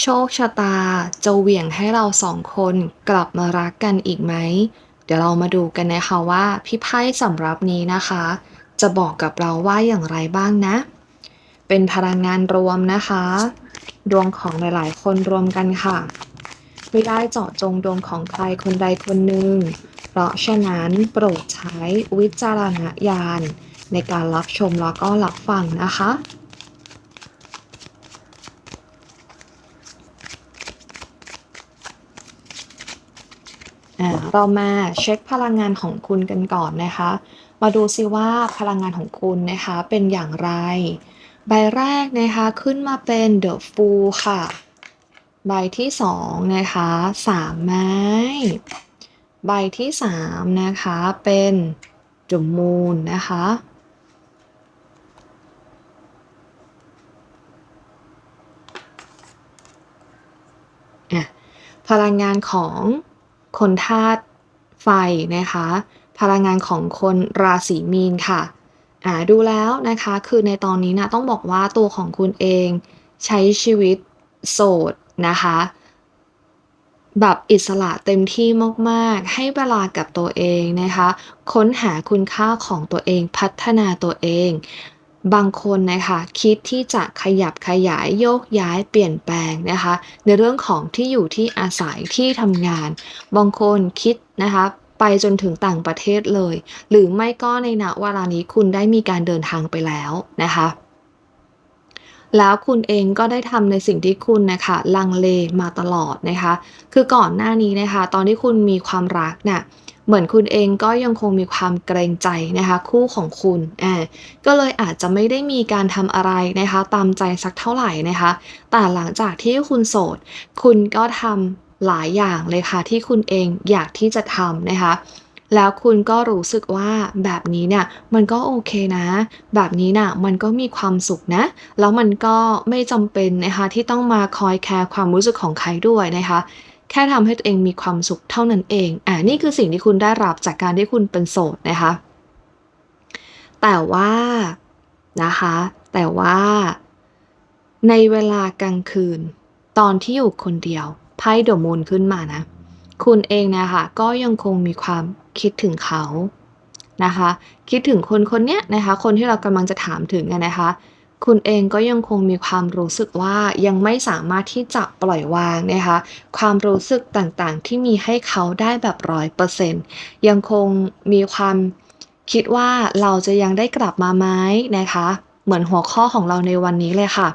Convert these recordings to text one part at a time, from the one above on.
โชคชะตาจะเหวี่ยงให้เราสองคนกลับมารักกันอีกไหม เดี๋ยวเรามาดูกันนะคะว่าพี่ไพ่สำรับนี้นะคะ จะบอกกับเราว่าอย่างไรบ้างนะ เป็นพลังงานรวมนะคะ ดวงของหลายๆ คนรวมกันค่ะ ไม่ได้เจาะจงดวงของใครคนใดคนหนึ่ง เพราะฉะนั้นโปรดใช้วิจารณญาณในการรับชมแล้วก็รับฟังนะคะ อ่าเรามาเช็คพลังงานของคุณกันก่อนนะคะ มาดูซิว่าพลังงานของคุณนะคะเป็นอย่างไร ใบแรกนะคะขึ้นมาเป็น The Fool ค่ะ ใบที่สองนะคะสามไม้ ใบที่สามนะคะเป็น The Moon นะคะอะพลังงานของ คนธาตุไฟนะคะ พลังงานของคนราศีมีนค่ะอ่าดูแล้วนะคะคือในตอนนี้นะต้องบอกว่าตัวของคุณเองใช้ชีวิตโสดนะคะแบบอิสระเต็มที่มากๆ ให้เวลากับตัวเองนะคะ ค้นหาคุณค่าของตัวเองพัฒนาตัวเอง บางคนนะคะคิดที่จะขยับขยายโยกย้ายเปลี่ยนแปลงนะคะ ในเรื่องของที่อยู่ที่อาศัยที่ทำงาน บางคนคิดนะคะไปจนถึงต่างประเทศเลย หรือไม่ก็ในณเวลานี้คุณได้มีการเดินทางไปแล้วนะคะ แล้วคุณเองก็ได้ทำในสิ่งที่คุณนะคะลังเลมาตลอดนะคะ คือก่อนหน้านี้นะคะ ตอนที่คุณมีความรักเนะ่ย เหมือนคุณเองก็ยังคงมีความเกรงใจนะคะ คู่ของคุณอ่าก็เลยอาจจะไม่ได้มีการทำอะไรนะคะ ตามใจสักเท่าไหร่นะคะ แต่หลังจากที่คุณโสด คุณก็ทำหลายอย่างเลยค่ะที่คุณเองอยากที่จะทำนะคะแล้วคุณก็รู้สึกว่าแบบนี้เนี่ยมันก็โอเคนะ แบบนี้น่ะมันก็มีความสุขนะ แล้วมันก็ไม่จำเป็นนะคะที่ต้องมาคอยแคร์ความรู้สึกของใครด้วยนะคะ แค่ทำให้ตัวเองมีความสุขเท่านั้นเอง อ่านี่คือสิ่งที่คุณได้รับจากการที่คุณเป็นโสดนะคะ แต่ว่านะคะ แต่ว่า ในเวลากลางคืน ตอนที่อยู่คนเดียวไพ่ดมูนขึ้นมานะ คุณเองนะคะก็ยังคงมีความคิดถึงเขานะคะ คิดถึงคนคนนี้นะคะ คนที่เรากำลังจะถามถึงนะคะ คุณเองก็ยังคงมีความรู้สึกว่ายังไม่สามารถที่จะปล่อยวางนะคะ ความรู้สึกต่างๆ ที่มีให้เขาได้แบบร้อยเปอร์เซ็นต์ยังคงมีความคิดว่าเราจะยังได้กลับมาไหมนะคะ เหมือนหัวข้อของเราในวันนี้เลยค่ะ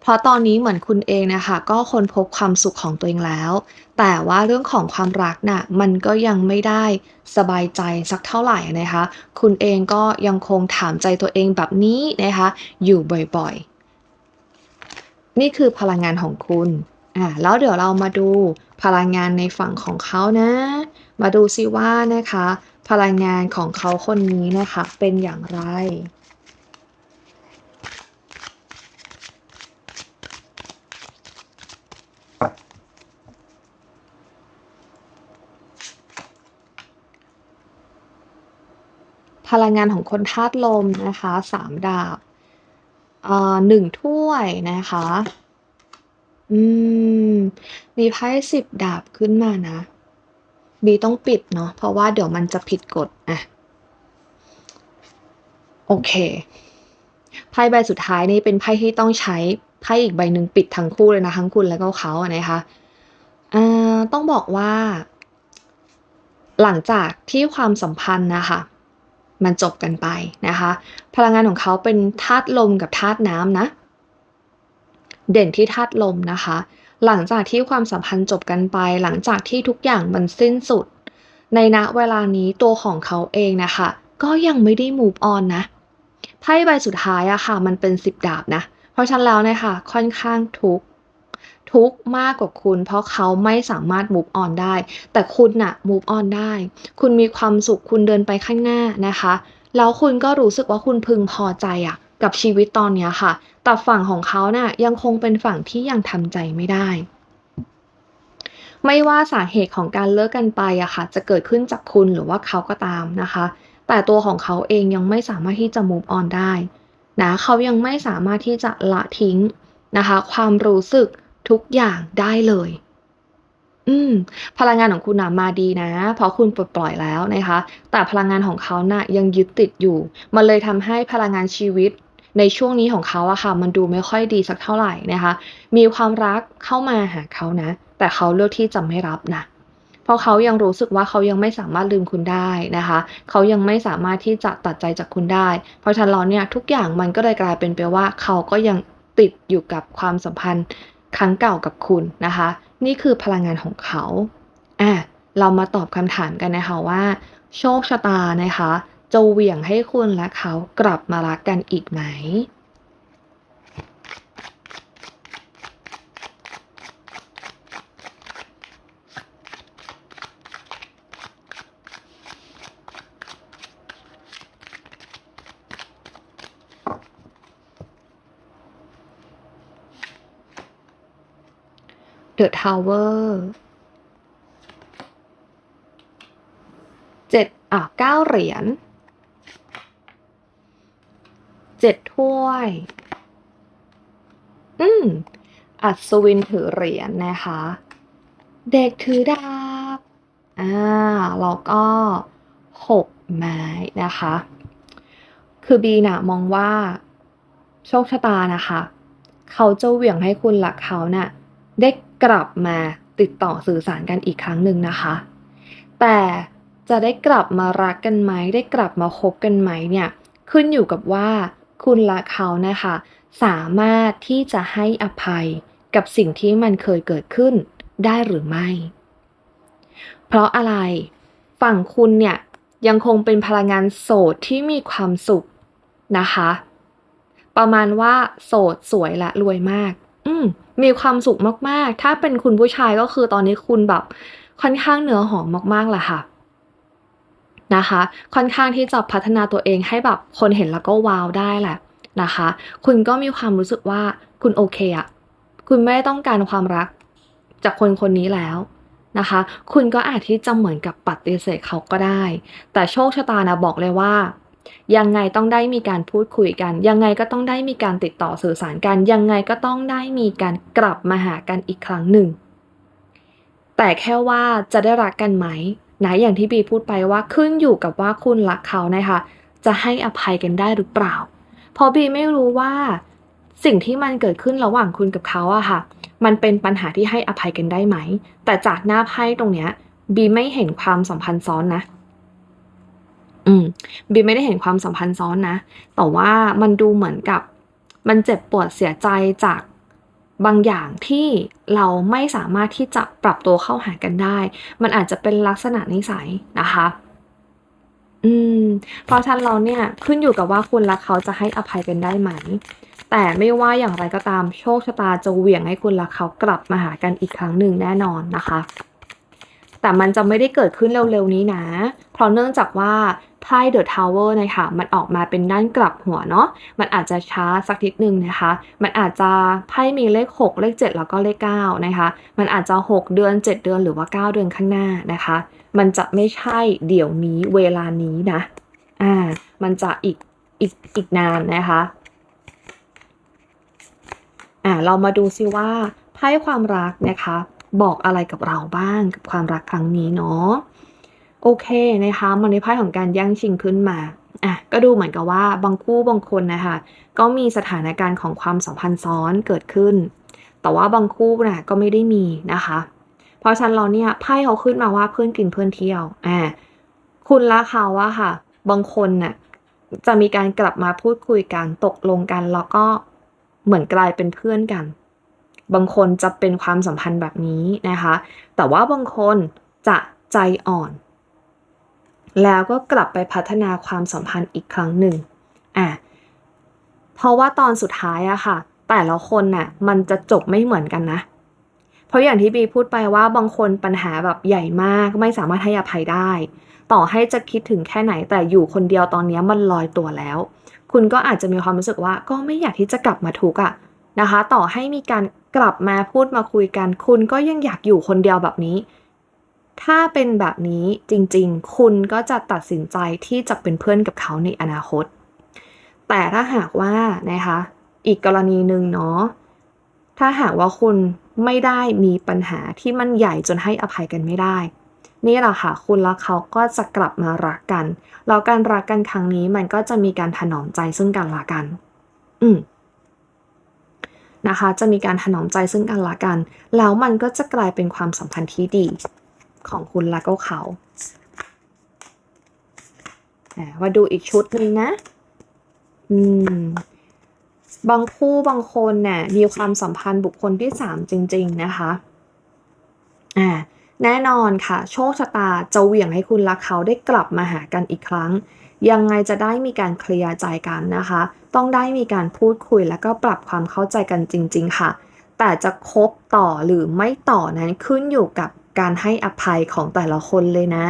เพราะตอนนี้เหมือนคุณเองนะคะก็ค้นพบความสุขของตัวเองแล้ว แต่ว่าเรื่องของความรักน่ะมันก็ยังไม่ได้สบายใจสักเท่าไหร่นะคะ คุณเองก็ยังคงถามใจตัวเองแบบนี้นะคะ อยู่บ่อยๆ นี่คือพลังงานของคุณอ่าแล้วเดี๋ยวเรามาดูพลังงานในฝั่งของเขานะ มาดูซิว่านะคะ พลังงานของเขาคนนี้นะคะเป็นอย่างไร พลังงานของคนธาตุลมนะคะสามดาบหนึ่งถ้วยนะคะ อืม มีไพ่สิบดาบขึ้นมานะ บีต้องปิดเนาะ เพราะว่าเดี๋ยวมันจะผิดกฎอะ โอเค ไพ่ใบสุดท้ายนี่เป็นไพ่ที่ต้องใช้ไพ่อีกใบหนึ่งปิดทั้งคู่เลยนะ ทั้งคุณแล้วก็เขาอะนะคะอ่าต้องบอกว่า หลังจากที่ความสัมพันธ์นะคะ มันจบกันไปนะคะ พลังงานของเขาเป็นธาตุลมกับธาตุน้ำนะ เด่นที่ธาตุลมนะคะ หลังจากที่ความสัมพันธ์จบกันไป หลังจากที่ทุกอย่างมันสิ้นสุด ในณเวลานี้ตัวของเขาเองนะคะ ก็ยังไม่ได้ move on นะไพ่ใบสุดท้ายอะค่ะ มันเป็นสิบดาบนะ เพราะฉะนั้นแล้วเนี่ยค่ะ ค่อนข้างทุกข์ ทุกข์มากกว่าคุณ เพราะเขาไม่สามารถ move on ได้ แต่คุณน่ะ move on ได้ คุณมีความสุขคุณเดินไปข้างหน้านะคะ แล้วคุณก็รู้สึกว่าคุณพึงพอใจอะกับชีวิตตอนนี้ค่ะ แต่ฝั่งของเขาน่ะยังคงเป็นฝั่งที่ยังทำใจไม่ได้ ไม่ว่าสาเหตุของการเลิกกันไปอะค่ะ จะเกิดขึ้นจากคุณหรือว่าเขาก็ตามนะคะ แต่ตัวของเขาเองยังไม่สามารถที่จะ move on ได้นะเขายังไม่สามารถที่จะละทิ้งนะคะ ความรู้สึก ทุกอย่างได้เลย อืม พลังงานของคุณนะมาดีนะ เพราะคุณปลดปล่อยแล้วนะคะ แต่พลังงานของเขาน่ะยังยึดติดอยู่ มันเลยทำให้พลังงานชีวิตในช่วงนี้ของเขาอะค่ะ มันดูไม่ค่อยดีสักเท่าไหร่นะคะ มีความรักเข้ามาหาเขานะ แต่เขาเลือกที่จะไม่รับนะเพราะเขายังรู้สึกว่าเขายังไม่สามารถลืมคุณได้นะคะ เขายังไม่สามารถที่จะตัดใจจากคุณได้ เพราะฉะนั้นแล้วเนี่ยทุกอย่างมันก็เลยกลายเป็นไปว่าเขาก็ยังติดอยู่กับความสัมพันธ์ ครั้งเก่ากับคุณนะคะ นี่คือพลังงานของเขาอาเรามาตอบคำถามกันนะคะว่า โชคชะตานะคะจะเหวี่ยงให้คุณและเขากลับมารักกันอีกไหม? The Tower 7อ่า9เหรียญ7ถ้วย อืม อัศวินถือเหรียญนะคะ เด็กถือดาบ อ่า แล้วก็6ไม้นะคะ คือบีน่ะมองว่า โชคชะตานะคะ เขาจะเหวี่ยงให้คุณและเขาน่ะได้ กลับมาติดต่อสื่อสารกันอีกครั้งหนึ่งนะคะ แต่จะได้กลับมารักกันไหมได้กลับมาคบกันไหมเนี่ยขึ้นอยู่กับว่าคุณและเขานะคะ สามารถที่จะให้อภัยกับสิ่งที่มันเคยเกิดขึ้นได้หรือไม่ เพราะอะไรฝั่งคุณเนี่ยยังคงเป็นพลังงานโสดที่มีความสุขนะคะ ประมาณว่าโสดสวยและรวยมาก อืม มีความสุขมากๆ ถ้าเป็นคุณผู้ชายก็คือตอนนี้คุณแบบค่อนข้างเนื้อหอมมากๆแหละค่ะนะคะ ค่อนข้างที่จะพัฒนาตัวเองให้แบบคนเห็นแล้วก็ว้าวได้แหละนะคะ คุณก็มีความรู้สึกว่าคุณโอเคอะคุณไม่ได้ต้องการความรักจากคนคนนี้แล้วนะคะ คุณก็อาจที่จะเหมือนกับปฏิเสธเขาก็ได้ แต่โชคชะตานะบอกเลยว่า ยังไงต้องได้มีการพูดคุยกัน ยังไงก็ต้องได้มีการติดต่อสื่อสารกัน ยังไงก็ต้องได้มีการกลับมาหากันอีกครั้งหนึ่ง แต่แค่ว่าจะได้รักกันไหมนะอย่างที่บีพูดไปว่าขึ้นอยู่กับว่าคุณรักเขานะคะ จะให้อภัยกันได้หรือเปล่าเพราะบีไม่รู้ว่าสิ่งที่มันเกิดขึ้นระหว่างคุณกับเขาอะค่ะ มันเป็นปัญหาที่ให้อภัยกันได้ไหม แต่จากหน้าไพ่ตรงเนี้ยบีไม่เห็นความสัมพันธ์ซ้อนนะ อืมบีไม่ได้เห็นความสัมพันธ์ซ้อนนะ แต่ว่ามันดูเหมือนกับ มันเจ็บปวดเสียใจจากบางอย่างที่เราไม่สามารถที่จะปรับตัวเข้าหากันได้ มันอาจจะเป็นลักษณะนิสัยนะคะ อืม เพราะฉะนั้นแล้วเนี่ยขึ้นอยู่กับว่าคุณและเขาจะให้อภัยกันได้ไหม แต่ไม่ว่าอย่างไรก็ตามโชคชะตาจะเหวี่ยงให้คุณและเขากลับมาหากันอีกครั้งหนึ่งแน่นอนนะคะ แต่มันจะไม่ได้เกิดขึ้นเร็วๆนี้นะ เพราะเนื่องจากว่าไพ่ The Tower น่ะค่ะมันออกมาเป็นด้านกลับหัวเนาะมันอาจจะช้าสักนิดหนึ่งนะคะ มันอาจจะไพ่มีเลข 6 เลข 7 แล้วก็เลข9นะคะมันอาจจะ 6 เดือน 7 เดือนหรือว่า 9 เดือนข้างหน้านะคะ มันจะไม่ใช่เดี๋ยวนี้เวลานี้นะอ่ามันจะอีกอีกอีกนานนะคะอ่าเรามาดูซิว่าไพ่ความรักนะคะ บอกอะไรกับเราบ้างกับความรักครั้งนี้เนาะโอเคนะคะมันมีไพ่ของการแย่งชิงขึ้นมาอะก็ดูเหมือนกับว่าบางคู่บางคนนะคะก็มีสถานการณ์ของความสัมพันธ์ซ้อนเกิดขึ้น แต่ว่าบางคู่น่ะก็ไม่ได้มีนะคะ เพราะฉะนั้นแล้วเนี่ยไพ่เขาขึ้นมาว่าเพื่อนกินเพื่อนเที่ยวอ่าคุณและเขาอะค่ะ บางคนน่ะจะมีการกลับมาพูดคุยกันตกลงกัน แล้วก็เหมือนกลายเป็นเพื่อนกัน บางคนจะเป็นความสัมพันธ์แบบนี้นะคะ แต่ว่าบางคนจะใจอ่อน แล้วก็กลับไปพัฒนาความสัมพันธ์อีกครั้งหนึ่งอาเพราะว่าตอนสุดท้ายอะค่ะ แต่ละคนน่ะมันจะจบไม่เหมือนกันนะ เพราะอย่างที่บีพูดไปว่าบางคนปัญหาแบบใหญ่มากไม่สามารถให้อภัยได้ ต่อให้จะคิดถึงแค่ไหนแต่อยู่คนเดียวตอนนี้มันลอยตัวแล้ว คุณก็อาจจะมีความรู้สึกว่าก็ไม่อยากที่จะกลับมาทุกข์อะ นะคะ ต่อให้มีการกลับมาพูดมาคุยกัน คุณก็ยังอยากอยู่คนเดียวแบบนี้ ถ้าเป็นแบบนี้จริงๆ คุณก็จะตัดสินใจที่จะเป็นเพื่อนกับเขาในอนาคต แต่ถ้าหากว่านะคะ อีกกรณีหนึ่งเนาะถ้าหากว่าคุณไม่ได้มีปัญหาที่มันใหญ่จนให้อภัยกันไม่ได้ นี่แหละค่ะ คุณและเขาก็จะกลับมารักกัน แล้วการรักกันครั้งนี้มันก็จะมีการถนอมใจซึ่งกันและกัน อืม นะคะ จะมีการถนอมใจซึ่งกันและกัน แล้วมันก็จะกลายเป็นความสัมพันธ์ที่ดีของคุณและก็เขาอ่ามาดูอีกชุดหนึ่งนะ อืม บางคู่บางคนเนี่ยมีความสัมพันธ์บุคคลที่สามจริง ๆ นะคะ อ่า แน่นอนค่ะ โชคชะตาจะเหวี่ยงให้คุณรักเขาได้กลับมาหากันอีกครั้ง ยังไงจะได้มีการเคลียร์ใจกันนะคะ ต้องได้มีการพูดคุยแล้วก็ปรับความเข้าใจกันจริง ๆ ค่ะ แต่จะคบต่อหรือไม่ต่อนั้นขึ้นอยู่กับการให้อภัยของแต่ละคนเลยนะ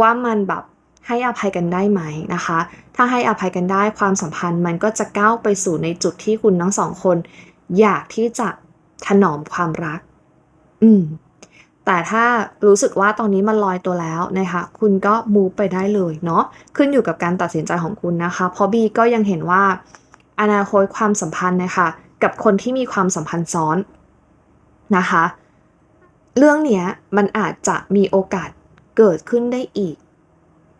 ว่ามันแบบให้อภัยกันได้ไหมนะคะ ถ้าให้อภัยกันได้ความสัมพันธ์มันก็จะก้าวไปสู่ในจุดที่คุณทั้งสองคน อยากที่จะถนอมความรัก อืม แต่ถ้ารู้สึกว่าตอนนี้มันลอยตัวแล้วนะคะคุณก็มูฟไปได้เลยเนาะขึ้นอยู่กับการตัดสินใจของคุณนะคะ เพราะบีก็ยังเห็นว่า อนาคตความสัมพันธ์นะคะกับคนที่มีความสัมพันธ์ซ้อนนะคะ เรื่องเนี้ยมันอาจจะมีโอกาสเกิดขึ้นได้อีก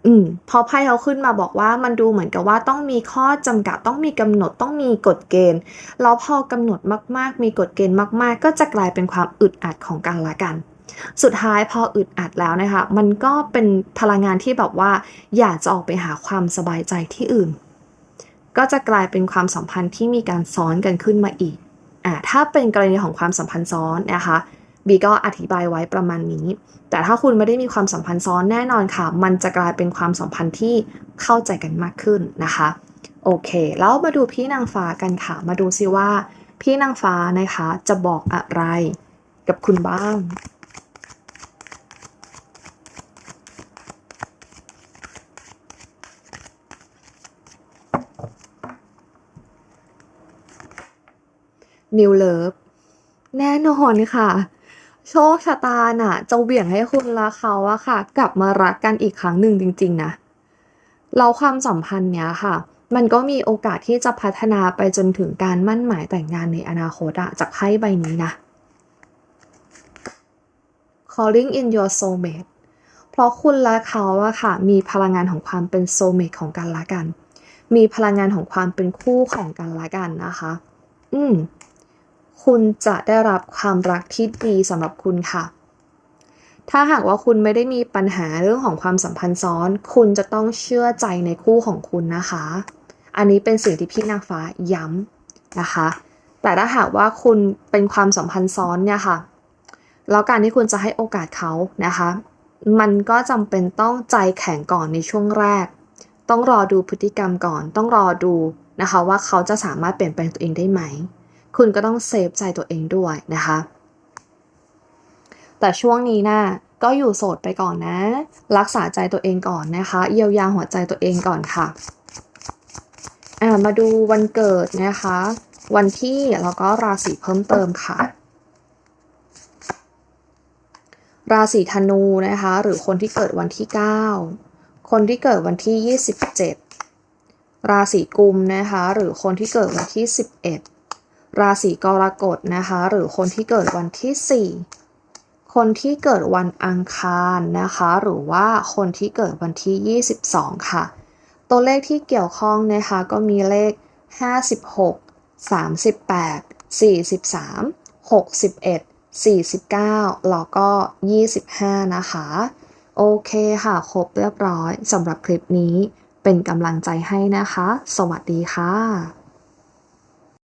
อืมพอไพ่เขาขึ้นมาบอกว่ามันดูเหมือนกับว่าต้องมีข้อจำกัดต้องมีกำหนดต้องมีกฎเกณฑ์ แล้วพอกำหนดมาก ๆ มีกฎเกณฑ์มาก ๆ ก็จะกลายเป็นความอึดอัดของกันละกัน สุดท้ายพออึดอัดแล้วนะคะ มันก็เป็นพลังงานที่แบบว่า อยากจะออกไปหาความสบายใจที่อื่น ก็จะกลายเป็นความสัมพันธ์ที่มีการซ้อนกันขึ้นมาอีกอ่าถ้าเป็นกรณีของความสัมพันธ์ซ้อนนะคะบีก็อธิบายไว้ประมาณนี้ แต่ถ้าคุณไม่ได้มีความสัมพันธ์ซ้อนแน่นอนค่ะ มันจะกลายเป็นความสัมพันธ์ที่เข้าใจกันมากขึ้นนะคะ โอเค แล้วมาดูพี่นางฟ้ากันค่ะ มาดูซิว่า พี่นางฟ้านะคะจะบอกอะไรกับคุณบ้าง นิวเลิฟแน่นอนค่ะ โชคชะตาน่ะจะเหวี่ยงให้คุณและเขาอะค่ะ กลับมารักกันอีกครั้งหนึ่งจริง ๆ นะเราความสัมพันธ์เนี้ยค่ะ มันก็มีโอกาสที่จะพัฒนาไปจนถึงการมั่นหมายแต่งงานในอนาคตอะจากไพ่ใบนี้นะ calling in your soulmate เพราะคุณและเขาอะค่ะ มีพลังงานของความเป็น soulmate ของกันและกัน มีพลังงานของความเป็นคู่ของกันและกันนะคะ อืม คุณจะได้รับความรักที่ดีสำหรับคุณค่ะ ถ้าหากว่าคุณไม่ได้มีปัญหาเรื่องของความสัมพันธ์ซ้อน คุณจะต้องเชื่อใจในคู่ของคุณนะคะ อันนี้เป็นสิ่งที่พี่นางฟ้าย้ำนะคะ แต่ถ้าหากว่าคุณเป็นความสัมพันธ์ซ้อนเนี่ยค่ะ แล้วการที่คุณจะให้โอกาสเขานะคะ มันก็จำเป็นต้องใจแข็งก่อนในช่วงแรก ต้องรอดูพฤติกรรมก่อน ต้องรอดูนะคะว่าเขาจะสามารถเปลี่ยนแปลงตัวเองได้ไหม คุณก็ต้องเซฟใจตัวเองด้วยนะคะ แต่ช่วงนี้นะ่ะก็อยู่โสดไปก่อนนะ รักษาใจตัวเองก่อนนะคะ เยียวยาหัวใจตัวเองก่อนค่ะอ่ามาดูวันเกิดนะคะ วันที่แล้วก็ราศีเพิ่มเติมค่ะ ราศีธนูนะคะ หรือคนที่เกิดวันที่ 9 คนที่เกิดวันที่ 27 ราศีกุมนะคะ หรือคนที่เกิดวันที่ 11 ราศีกรกฎนะคะ หรือคนที่เกิดวันที่ 4 คนที่เกิดวันอังคารนะคะ หรือว่าคนที่เกิดวันที่ 22 ค่ะ ตัวเลขที่เกี่ยวข้องนะคะก็มีเลข 56 38 43 61 49 แล้วก็ 25 นะคะ โอเคค่ะ ครบเรียบร้อยสำหรับคลิปนี้เป็นกำลังใจให้นะคะ สวัสดีค่ะ